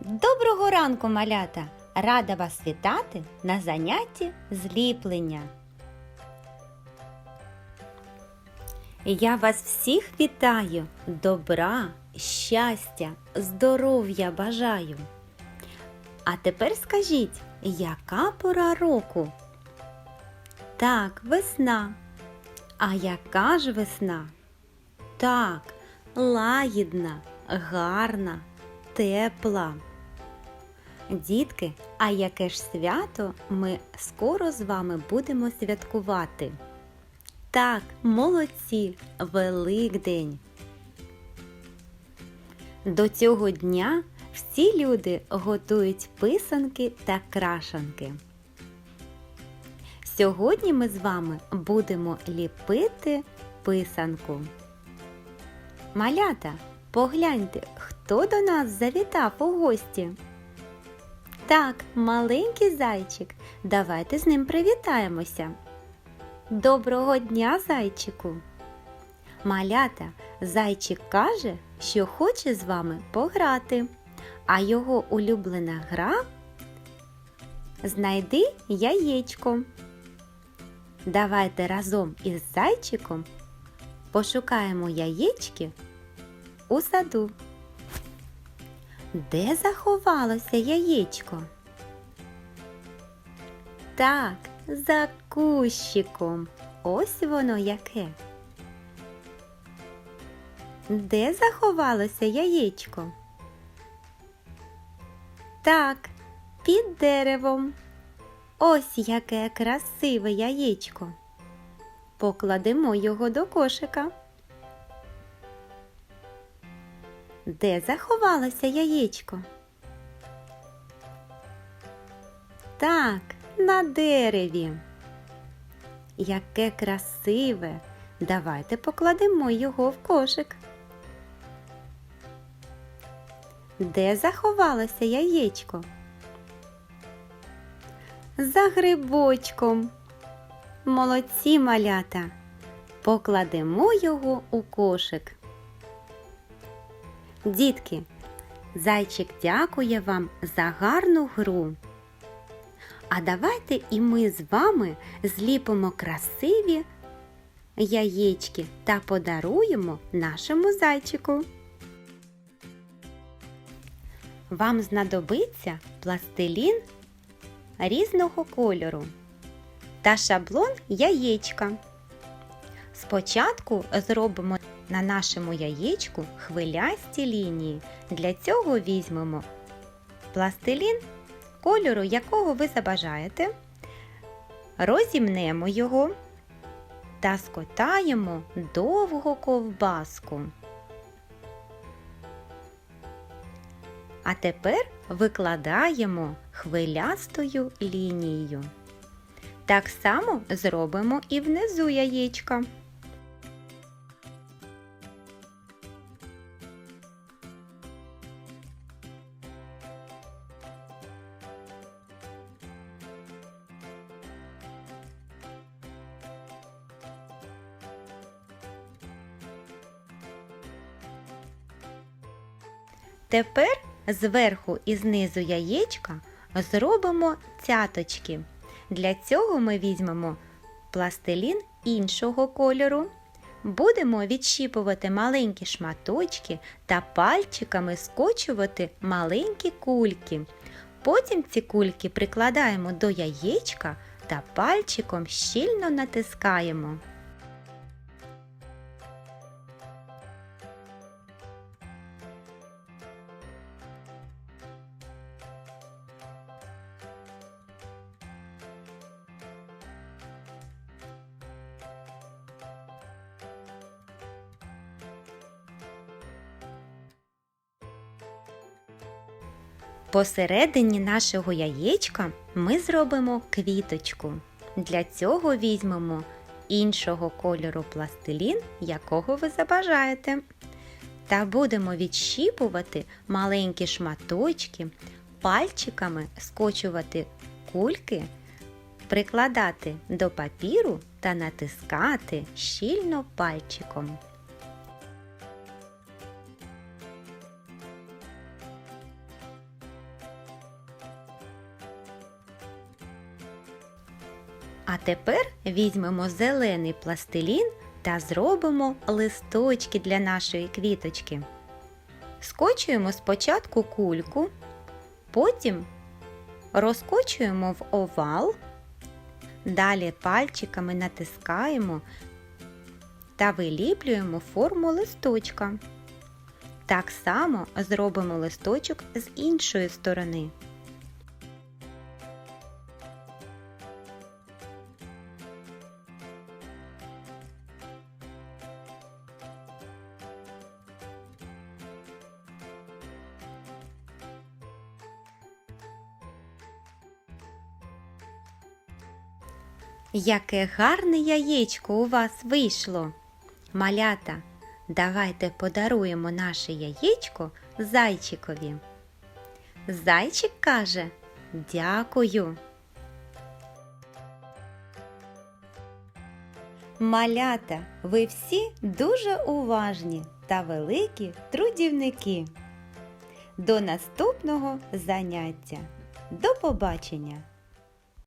Доброго ранку, малята! Рада вас вітати на занятті зліплення. Я вас всіх вітаю, добра, щастя, здоров'я бажаю. А тепер скажіть, яка пора року? Так, весна. А яка ж весна? Так, лагідна, гарна, тепла. Дітки, а яке ж свято ми скоро з вами будемо святкувати? Так, молодці, Великдень. До цього дня всі люди готують писанки та крашанки. Сьогодні ми з вами будемо ліпити писанку. Малята, погляньте, хто до нас завітав у гості. Так, маленький зайчик. Давайте з ним привітаємося. Доброго дня, зайчику! Малята, зайчик каже, що хоче з вами пограти, а його улюблена гра Знайди яєчко. Давайте разом із зайчиком пошукаємо яєчки у саду. Де заховалося яєчко? Так, за кущиком. Ось воно яке. Де заховалося яєчко? Так, під деревом. Ось яке красиве яєчко. Покладемо його до кошика. Де заховалося яєчко? Так, на дереві. Яке красиве. Давайте покладемо його в кошик. Де заховалося яєчко? За грибочком. Молодці малята. Покладемо його у кошик. Дітки, зайчик дякує вам за гарну гру. А давайте і ми з вами зліпимо красиві яєчки та подаруємо нашому зайчику. Вам знадобиться пластилін різного кольору та шаблон яєчка. Спочатку зробимо на нашому яєчку хвилясті лінії. Для цього візьмемо пластилін, кольору якого ви забажаєте, розімнемо його та скотаємо довгу ковбаску. А тепер викладаємо хвилястою лінією. Так само зробимо і внизу яєчка. Тепер зверху і знизу яєчка зробимо цяточки. Для цього ми візьмемо пластилін іншого кольору. Будемо відщіпувати маленькі шматочки та пальчиками скочувати маленькі кульки. Потім ці кульки прикладаємо до яєчка та пальчиком щільно натискаємо. Посередині нашого яєчка ми зробимо квіточку. Для цього візьмемо іншого кольору пластилін, якого ви забажаєте. Та будемо відщіпувати маленькі шматочки, пальчиками скочувати кульки, прикладати до папіру та натискати щільно пальчиком. А тепер візьмемо зелений пластилін та зробимо листочки для нашої квіточки. Скочуємо спочатку кульку, потім розкочуємо в овал, далі пальчиками натискаємо та виліплюємо форму листочка. Так само зробимо листочок з іншої сторони. Яке гарне яєчко у вас вийшло. Малята, давайте подаруємо наше яєчко зайчикові. Зайчик каже дякую. Малята, ви всі дуже уважні та великі трудівники. До наступного заняття. До побачення!